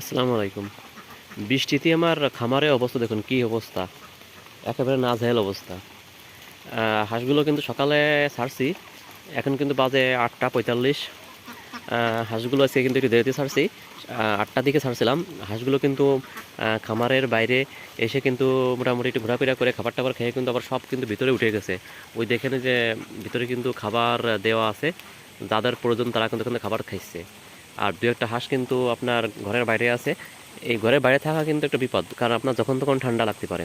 আসসালামু আলাইকুম। বৃষ্টিতে আমার খামারের অবস্থা, দেখুন কি অবস্থা। একেবারে নাজেহাল অবস্থা। হাঁসগুলো কিন্তু সকালে ছাড়ছি, এখন কিন্তু বাজে আটটা পঁয়তাল্লিশ। হাঁসগুলো আজকে কিন্তু একটু দেরিতে ছাড়ছি। আটটার দিকে ছাড়ছিলাম। হাঁসগুলো কিন্তু খামারের বাইরে এসে কিন্তু মোটামুটি একটু ঘোরাফেরা করে খাবার টাবার খেয়ে কিন্তু আবার সব কিন্তু ভিতরে উঠে গেছে। ওই দেখেন যে ভিতরে কিন্তু খাবার দেওয়া আছে। যাদের প্রয়োজন তারা কিন্তু খাবার খাইছে। আর দু একটা হাঁস কিন্তু আপনার ঘরের বাইরে আছে। এই ঘরের বাইরে থাকা কিন্তু একটা বিপদ কারণ আপনার যখন তখন ঠান্ডা লাগতে পারে।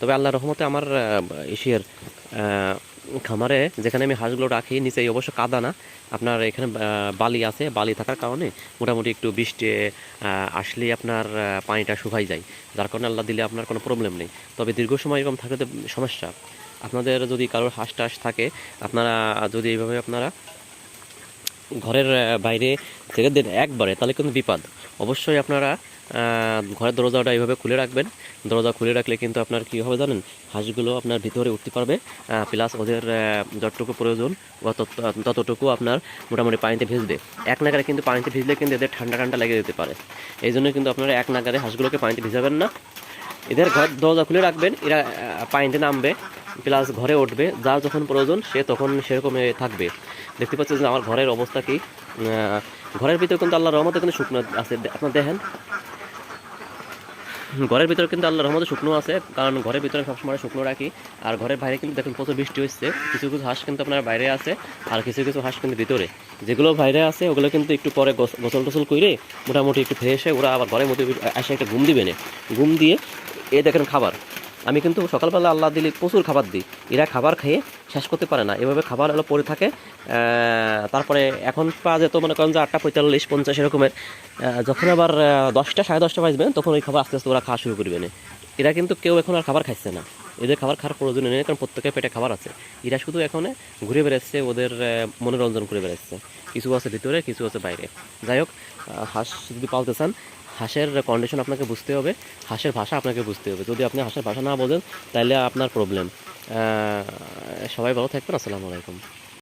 তবে আল্লাহ রহমতে আমার আহ, খামারে যেখানে আমি হাঁসগুলো রাখি নিচে অবশ্য কাদা না আপনার এখানে বালি আছে। বালি থাকার কারণে মোটামুটি একটু বৃষ্টি আহ, আসলেই আপনার পানিটা শুকাই যায়। যার কারণে আল্লাহ দিলে আপনার কোনো প্রবলেম নেই। তবে দীর্ঘ সময় এরকম থাকলে সমস্যা। আপনাদের যদি কারোর হাঁস টাস থাকে আপনারা যদি এইভাবে আপনারা ঘরের বাইরে ছেড়ে দেন একবারে, তাহলে কিন্তু বিপদ। অবশ্যই আপনারা ঘরের দরজাটা এইভাবে খুলে রাখবেন। দরজা খুলে রাখলে কিন্তু আপনার কী হবে জানেন? হাঁসগুলো আপনার ভিতরে উঠতে পারবে প্লাস ওদের যতটুকু প্রয়োজন বা তত- ততটুকু আপনার মোটামুটি পানিতে ভিজবে। এক নাগারে কিন্তু পানিতে ভিজলে কিন্তু এদের ঠান্ডা ঠান্ডা লেগে যেতে পারে। এই জন্য কিন্তু আপনারা এক নাগারে হাঁসগুলোকে পানিতে ভিজাবেন না। এদের ঘর, দরজা খুলে রাখবেন, এরা পানিতে নামবে প্লাস ঘরে উঠবে যার যখন প্রয়োজন সে তখন সেরকম থাকবে। দেখতে পাচ্ছেন যে আমার ঘরের অবস্থা কি? ঘরের ভিতরে কিন্তু আল্লাহর রহমতে কিন্তু শুকনো আছে। আপনার দেখেন। ঘরের ভিতরে কিন্তু আল্লাহর রহমতে শুকনো আছে, কারণ ঘরের ভিতরে সবসময় শুকনো রাখি। আর ঘরের বাইরে কিন্তু দেখুন প্রচুর বৃষ্টি হচ্ছে। কিছু কিছু হাঁস কিন্তু আপনার বাইরে আছে, আর কিছু কিছু হাঁস কিন্তু ভিতরে। যেগুলো বাইরে আছে, ওগুলো কিন্তু একটু পরে গোসল টোসল করে মোটামুটি একটু ফ্রেশ হয়ে ওরা আবার ঘরের মধ্যে এসে একটা ঘুম দিবে না। ঘুম দিয়ে এ দেখেন খাবার। আমি কিন্তু সকালবেলা আল্লাহ দিলে প্রচুর খাবার দিই। এরা খাবার খেয়ে শেষ করতে পারে না। এভাবে খাবার হলো পড়ে থাকে। তারপরে এখন পাওয়া যেত মনে করেন যে আটটা পঁয়তাল্লিশ, পঞ্চাশ এরকমের। যখন আবার দশটা, সাড়ে দশটা বাজবে, তখন ওই খাবার আস্তে আস্তে ওরা খাওয়া শুরু করবে না এরা কিন্তু কেউ এখন আর খাবার খাচ্ছে না। এদের খাবার খাওয়ার প্রয়োজন নেই, কারণ প্রত্যেকের পেটে খাবার আছে। এরা শুধু এখন ঘুরে বেড়াচ্ছে, ওদের মনোরঞ্জন করে বেড়াচ্ছে। কিছু আছে ভিতরে, কিছু আছে বাইরে। যাই হোক হাঁস যদি পালতে চান হাঁসের কন্ডিশন আপনাকে বুঝতে হবে, হাঁসের ভাষা আপনাকে বুঝতে হবে। যদি আপনি হাঁসের ভাষা না বোঝেন, তাহলে আপনার প্রবলেম সবাই ভালো থাকবেন, আসসালামু আলাইকুম।